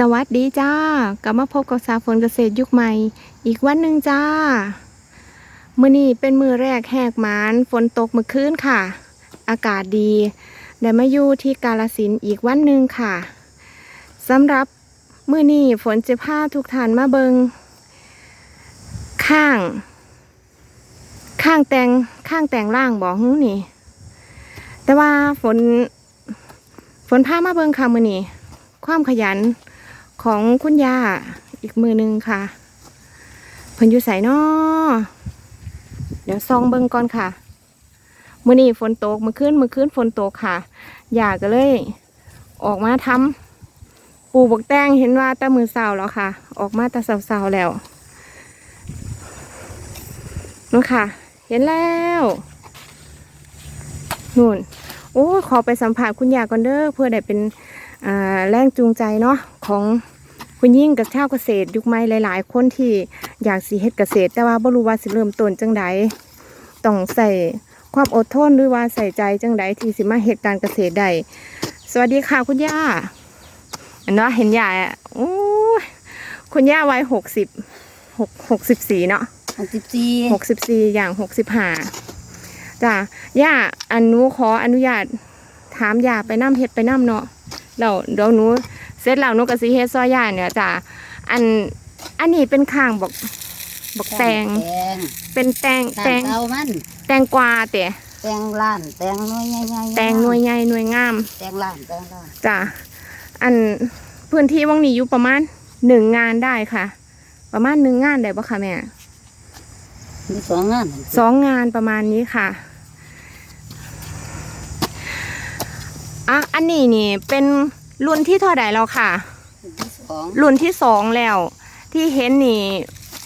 สวัสดีจ้ากลับมาพบกับสาฝนเกษตรยุคใหม่ อีกวันหนึ่งจ้า มื้อนี้เป็นมือแรกแหกหมานฝนตกเมื่อคืนค่ะ อากาศดีได้มาอยู่ที่กาลสินอีกวันหนึ่งค่ะสำหรับมื้อนี้ฝนจะพาทุกท่านมาเบิงข้าง ข้างแตงข้างแตงล่างบอกฮึนี่ แต่ว่าฝน ฝนพามาเบิงค่ะมื้อนี้ความขยัน ของคุณย่าอีกมือหนึ่งค่ะ เพิ่นอยู่ใส่นอเดี๋ยวซองเบิ่งก่อนค่ะมื้อนี้ฝนตกเมื่อคืนเมื่อคืนฝนตกค่ะย่าก็เลย ออกมาทำปลูกบกแตงเห็นว่าตะมือเสาแล้วค่ะ ออกมาต่เสาๆแล้วนู่นค่ะ เห็นแล้วนู่นโอ้ขอไปสัมผัสคุณยาก่อนเด้อเพื่อได้เป็นแรงจูงใจเนาะของ คุณยิ่งกับชาวเกษตรยุคใหม่หลาย ๆ คนที่อยากสีเฮ็ดเกษตร แต่ว่าบ่รู้ว่าสิเริ่มต้นจังใดต้องใส่ความอดทนหรือว่าใส่ใจจังใดที่สิมาเฮ็ดการเกษตรได้สวัสดีค่ะคุณย่าอันเนาะเห็นย่าอะโอ้ยคุณย่าวัยหกสิบหกหกสิบสี่เนาะหกสิบสี่หกสิบสี่อย่างหกสิบห้าจ้ะย่าอันหนูขออนุญาตถามย่าไปน้ำเฮ็ดไปน้ำเนาะเราเดี๋ยวหนูเสร็จแล้วหนูก็สิเฮ็ดซอยย่าเนี่ยจ้ะอันอันนี้เป็นข้างบอกบอกแตง แตงเป็นแตงแตแตงงเอามัน แตงกวาเตะแตงล้าน แตงหน้อยใหญ่ๆแตงหน่วยใหญ่หน่วยงามแตงล้าน แตงล้านจ้ะอันพื้นที่ว่างนี้อยู่ประมาณหนึ่งงานได้ค่ะ ประมาณหนึ่งงานได้ปะคะแม่ มีสองงานสองงานประมาณนี้ค่ะอะอันนี้นี่เป็น รุ่นที่เท่าไหร่แล้วค่ะที่สองรุ่นที่สองแล้ว ที่เห็นนี่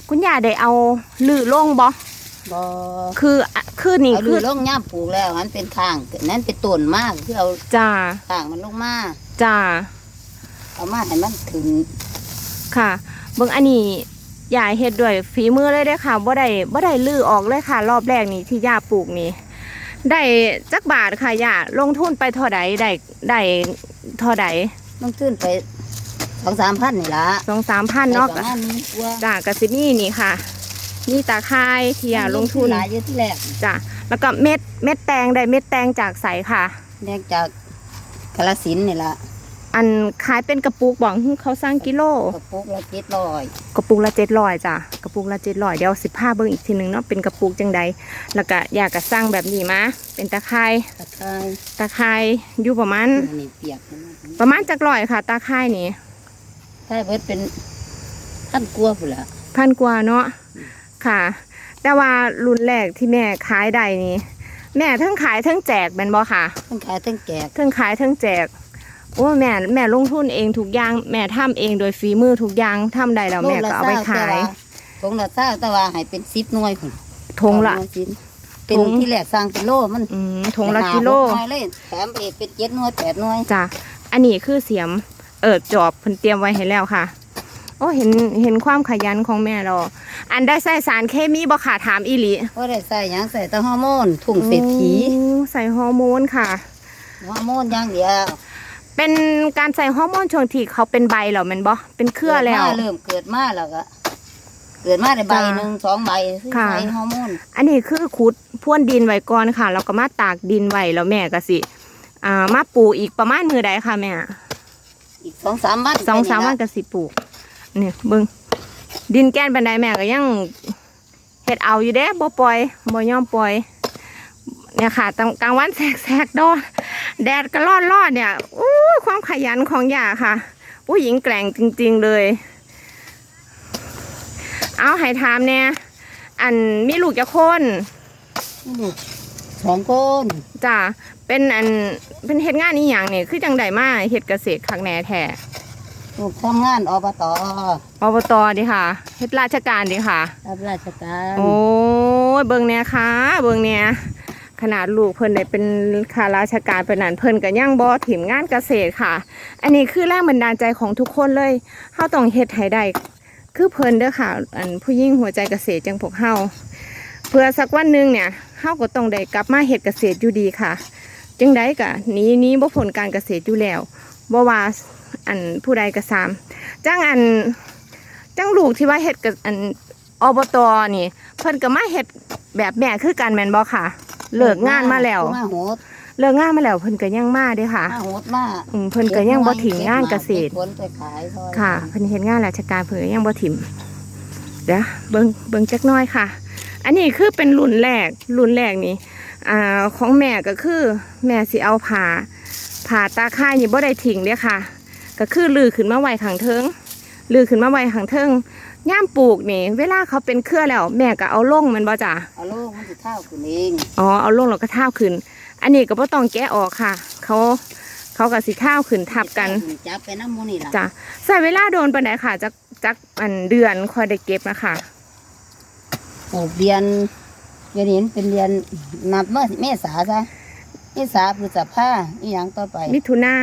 คุณย่าได้เอาลือลงบ่บอคืออะคือนี่เอาดูคือลงย่ามปลูกแล้วมันเป็นข้างนั่นเป็นต้นมากที่เอาจ้าข้างมันลงมาจ้าเอามาให้มันถึงค่ะ เบิ่งอันนี้ย่าเฮ็ดด้วยฝีมือเลยเด้อค่ะบ่ได้บ่ได้ลือออกเลยค่ะ รอบแรกนี่ที่ย่าปลูกนี่ได้จักบาทค่ะย่าลงทุนไปเท่าใดได้ได้ เท่าใดต้องขึ้นไปสองสามพันนี่ละสองสามพันเนาะไปประมาณนี้กว่าจ้ะกสินี่นี่ค่ะ นี่ตาคายที่ย่าลงทุนหลายเยอะที่แรกจ้ะแล้วก็เม็ดเม็ดแตงได้เม็ดแตงจากใสค่ะแรกจากกาลสินธุ์นี่ละ อันขายเป็นกระปุกบอกเขาสร้างกิโล กระปุกละเจ็ดร้อยกระปุกละเจ็ดร้อยจ้ะกระปุกละเจ็ดร้อยเดี๋ยวสิบห้าเบิ้งอีกทีหนึ่งเนาะเป็นกระปุกจังใดแล้วก็อยากกระสร้างแบบนี้มาเป็นตาคายตะไคร้ตาคายอยู่ประมาณอันนี้เปียกนะประมาณจักร้อยค่ะตาคายนี่ใช่เบิดเป็นพันกลัวพุ่นละพันกว่าเนาะค่ะ แต่ว่ารุ่นแรกที่แม่ขายได้นี่แม่ทั้งขายทั้งแจกเป็นบ่ค่ะทั้งขายทั้งแกกทั้งขายทั้งแจก โอ้แม่แม่ลงทุนเองทุกอย่างแม่ทำเองโดยฝีมือทุกอย่างทำได้แล้วแม่ก็เอาไปขายทงละเศร้าแต่ว่าให้เป็นสิบหน่วยคุณทงละเป็นถุงที่แรกสร้างเป็นโลมันอืมทงละกิโลหาหกหน่วยเลยแถมไปอีกเป็นเจ็ดหน่วยแปดหน่วยจ้ะอันนี้คือเสียมเอิดจอบเพิ่นเตรียมไว้ให้แล้วค่ะ โอ้เห็นเห็นความขยันของแม่เรา อันได้ใส่สารเคมีบ่ค่ะถามอีหลีก็ได้ใส่หยังใส่แตะฮอร์โมนถุงเศรษฐีโอ้ใส่ฮอร์โมนค่ะฮอร์โมนอย่างเดียว เป็นการใส่ฮอร์โมนช่วงที่เขาเป็นใบเหรอแมันบ่เป็นเครือแล้ว กิดมาเริ่มเกิดมาแล้วก็เกิดมาได้ใบหนึ่งสองใบคือค่ะ ใส่ฮอร์โมนอันนี้คือขุดพ่วนดินไว้ก่อนค่ะแล้วก็มาตากดินไว้แล้วแม่ก็สิอ่ามาปลูกอีกประมาณมือใดค่ะแม่อีกสองสามวันสองสามวันก็สิปลูกเนี่ยเบิ่งดินแก้นบันไดแม่ก็ยังเฮ็ดเอาอยู่เด้บ่ปล่อยบ่ยอมปล่อยเนี่ยค่ะตอนกลางวันแสกๆดอน แดดก็ร้อนร้อนๆเนี่ยอู้ยความขยันของย่าค่ะ ผู้หญิงแกร่งจริง ๆเลย เอาให้ถามเนี่ยอันมีลูกจะคนนี่สองคนจ้ะเป็นอันเป็นเฮ็ดงานนี้อหย่างเนี่ยคือจังใดมาเฮ็ดเกษตรคักแหน่แท้ลูกทำงานอบตอบตดีค่ะเฮ็ดราชการดีค่ะรับราชการโอ้ยเบิ่งเนี่ยค่ะ เบิ่งเนี่ย ขนาดลูกเพิ่นได้เป็นข้าราชการเป็นนั้นเพิ่นก็ยังบ่ถิ่มงานเกษตรค่ะ อันนี้คือแรงบันดาลใจของทุกคนเลยเฮาต้องเฮ็ดให้ได้คือเพิ่นเด้อค่ะ อันผู้หญิงหัวใจเกษตรจังพวกเฮาเพื่อสักวันหนึ่งเนี่ยเฮาก็ต้องได้กลับมาเฮ็ดเกษตรอยู่ดีค่ะ จังไดก็หนีหนี้บ่พ้นการเกษตรอยู่แล้วบ่ว่าอันผู้ใดก็ตามจังอันจังลูกที่ว่าเฮ็ดกับอันอบตนี่ เพิ่นก็มาเฮ็ดแบบแม่คือกันแม่นบ่ค่ะ เลิกงานมาแล้ว มาโหดเลิกงานมาแล้วเพิ่นก็ยังมาเด้ค่ะมาโหดมาอืมเพิ่นก็ยังบ่ทิ้งงานเกษตรก็บผลไปขายซอยค่ะเพิ่นเฮ็ดงานราชการเพิ่นก็ยังบ่ถิ่มเดี๋ยวเบิ่งเบิ่งจักหน้อยค่ะ อันนี้คือเป็นรุ่นแรกรุ่นแรกนี่อ่าของแม่ก็คือแม่สิเอาผ่าผ่าตาข่ายนี่บ่ได้ทิ้งเด้ค่ะ ก็คือลือขึ้นมาไว้ข้างเทิงลือขึ้นมาไว้ข้างเทิง ย่ามปลูกนี่เวลาเขาเป็นเครือแล้ว แม่ก็เอาลงแมันบ่จ้ะเอาลูกมันสิเท่าขึ้นเองอ๋อเอาลงแล้วก็ท่าบขึ้น อันนี้ก็บ่ต้องแกะออกค่ะ เขาเขาก็สิท่าบขึ้นทับกันจับไปน้ำหมูนี่ล่ะจ้ะใส่เวลาโดนปานใดค่ะจักจักอันเดือนค่อยได้เก็บนะคะปลูกเดือนเดือนนี้เป็นเดือนนับเมื่อเมษาซะเมษาพฤษภาอีหยังต่อไป มิถุนา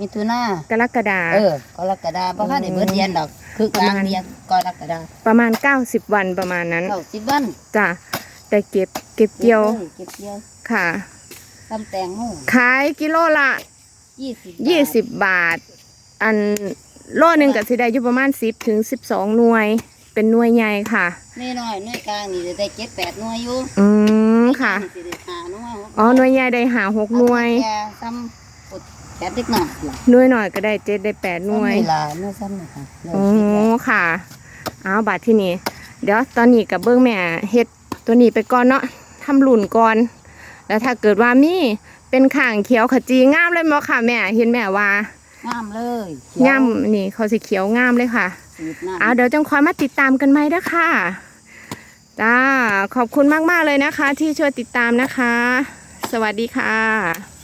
มิถุนากรกฎา เออกรกฎาเพราะว่าได้เบิดเดือนดอก คือกลางประมาณเดือนกรกฎาประมาณ 90 วันประมาณนั้นเก้าสิบวันจ้ะได้เก็บเก็บเกี่ยวเก็บเกี่ยวค่ะ ตำแตงโมขายกิโลละ ยี่สิบ20 บาท อันโลหนึงก็สิได้อยู่ประมาณ 10ถึง12 หน่วย เป็นหน่วยใหญ่ค่ะนี่น้อยหน่วยกลางนี่จะได้เจ็ดแปดหน่วยอยู่อืมค่ะนี่สิได้ห้าหน่วยหกอ๋อหน่วยใหญ่ได้หาหกหน่วย เอาแค่ซ้ำปดแค่เล็กหน่อยล่ะหน่วยหน่อยก็ได้เจ็ดได้แปดหน่วยเวลาเมื่อซ้ำเลยค่ะเริ่มโอ้คิดแล้วค่ะ เอาบาทที่นี่เดี๋ยวตอนนี้กับเบิ้งแม่เฮ็ดตัวนี้ไปก่อนเนาะทำหลุนก่อน แล้วถ้าเกิดว่ามีเป็นข่างเขียวขจีงามเลยมั้ค่ะแม่เห็นแม่ว่างามเลยงามนี่เขาสิเขียวงามเลยค่ะสูตรน้ำ เอาเดี๋ยวจังคอยมาติดตามกันไหมเด้อค่ะจ้าขอบคุณมาก ๆ เลยนะคะ ที่ช่วยติดตามนะคะ สวัสดีค่ะ